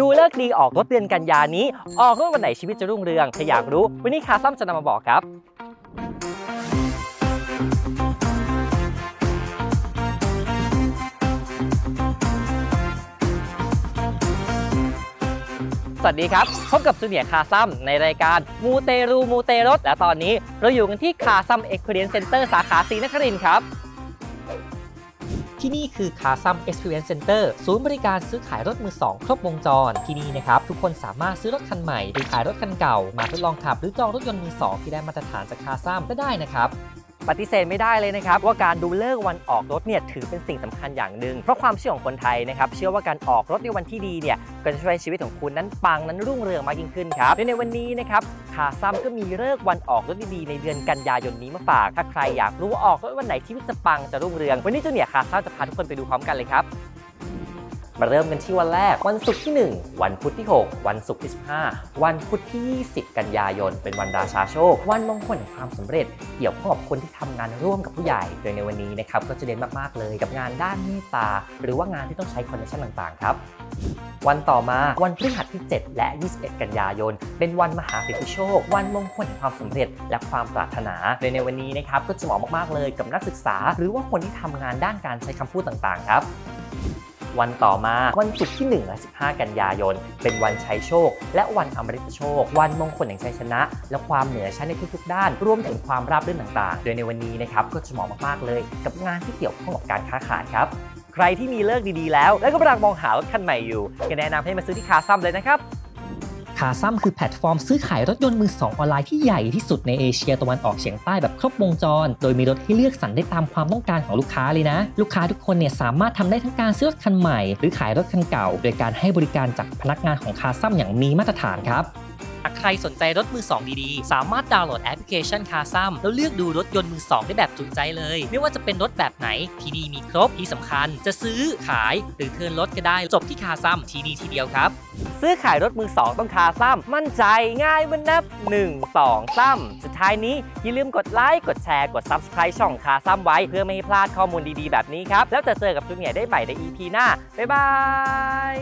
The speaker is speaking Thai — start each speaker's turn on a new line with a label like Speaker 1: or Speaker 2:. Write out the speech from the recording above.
Speaker 1: ดูเลิกดีออกรถเดือนกันยานี้ ออกรถวันไหนชีวิตจะรุ่งเรืองถ้าอยากรู้ วันนี้คาซัมจะนำมาบอกครับสวัสดีครับ พบกับจูเนียคาซัมในรายการมูเตรูมูเตรถและตอนนี้เราอยู่กันที่คาซัมเอ็กเพรียนเซ็นเตอร์สาขาศรีนครินครับ ที่นี่คือคาซัม Experience Center ศูนย์บริการซื้อขายรถมือ 2 ครบวงจร ที่นี่นะครับทุกคนสามารถซื้อรถคันใหม่หรือขายรถคันเก่า มาทดลองขับหรือจองรถยนต์มือ 2 ที่ได้มาตรฐานจากคาซัมก็ได้นะครับ ปฏิเสธไม่ได้เลยนะครับว่าการดูเลิกวันออกรถเนี่ยถือเป็นสิ่งสำคัญอย่างหนึ่งเพราะความเชื่อของคนไทยนะครับเชื่อว่าการออกรถในวันที่ดีเนี่ยก็จะช่วยชีวิตของคุณนั้นปังนั้นรุ่งเรืองมากยิ่งขึ้นครับในวันนี้นะครับคาซัมก็มีเลิกวันออกรถดีๆในเดือนกันยายนนี้มาฝาก ถ้าใครอยากรู้ว่าออกรถวันไหนชีวิตจะปังจะรุ่งเรือง วันนี้เจ้าเนี่ยร์คาซัมจะพาทุกคนไปดูพร้อมกันเลยครับ มาเริ่มกันที่วันแรก วันศุกร์ที่ 1 วันพุธที่ 6 วันศุกร์ที่ 15 วันพุธที่ 20 กันยายน เป็นวันราชาโชค วันมงคลแห่งความสำเร็จ เกี่ยวข้องกับคนที่ทำงานร่วมกับผู้ใหญ่ โดยในวันนี้นะครับก็จะเด่นมากๆเลยกับงานด้านเมตตา หรือว่างานที่ต้องใช้คอนเนคชั่นต่างๆครับวันต่อมาวันพฤหัสที่ 7 และ 21 กันยายน เป็นวันมหาสิทธิโชค วันมงคลแห่งความสำเร็จและความปรารถนาโดยในวันนี้นะครับก็จะเหมาะมากๆเลยกับนักศึกษา หรือว่าคนที่ทำงานด้านการใช้คำพูดต่างๆ ครับ วันต่อมา วันศุกร์ที่1และ15 กันยายน เป็นวันชัยโชค และวันอมฤตโชค วันมงคลแห่งชัยชนะ และความเหนือชั้นในทุกๆ ด้าน รวมถึงความราบรื่นต่างๆ โดยในวันนี้นะครับก็จะเหมาะมากๆเลย กับงานที่เกี่ยวข้องกับการค้าขายครับ ใครที่มีเลิกดีๆแล้ว แล้วก็กำลังมองหารถคันใหม่อยู่ก็แนะนำให้มาซื้อที่คาซัมเลยนะครับ คาซัมคือแพลตฟอร์มซื้อขายรถยนต์มือสองออนไลน์ที่ใหญ่ที่สุดในเอเชียตะวันออกเฉียงใต้แบบครบวงจร โดยมีรถให้เลือกสรรได้ตามความต้องการของลูกค้าเลยนะ ลูกค้าทุกคนเนี่ยสามารถทำได้ทั้งการซื้อรถคันใหม่ หรือขายรถคันเก่า โดยการให้บริการจากพนักงานของคาซัมอย่างมีมาตรฐานครับ หากใครสนใจรถมือ 2 ดีๆ สามารถดาวน์โหลดแอปพลิเคชันคาซัมแล้วเลือกดูรถยนต์มือ 2 ได้แบบจุใจเลย ไม่ว่าจะเป็นรถแบบไหนที่ดีมีครบที่สำคัญ จะซื้อขายหรือเทิร์นรถก็ได้จบที่คาซัมที่ดีทีเดียวครับ ซื้อขายรถมือ 2 ต้องคาซัมมั่นใจง่ายมันนับ 1 2ซ้ำสุดท้ายนี้อย่าลืมกดไลค์กดแชร์กด Subscribe ช่องคาซัมไว้เพื่อไม่ให้พลาดข้อมูลดีๆแบบนี้ครับแล้วจะเจอกับจูเนียได้ใหม่ใน EP หน้าบ๊ายบาย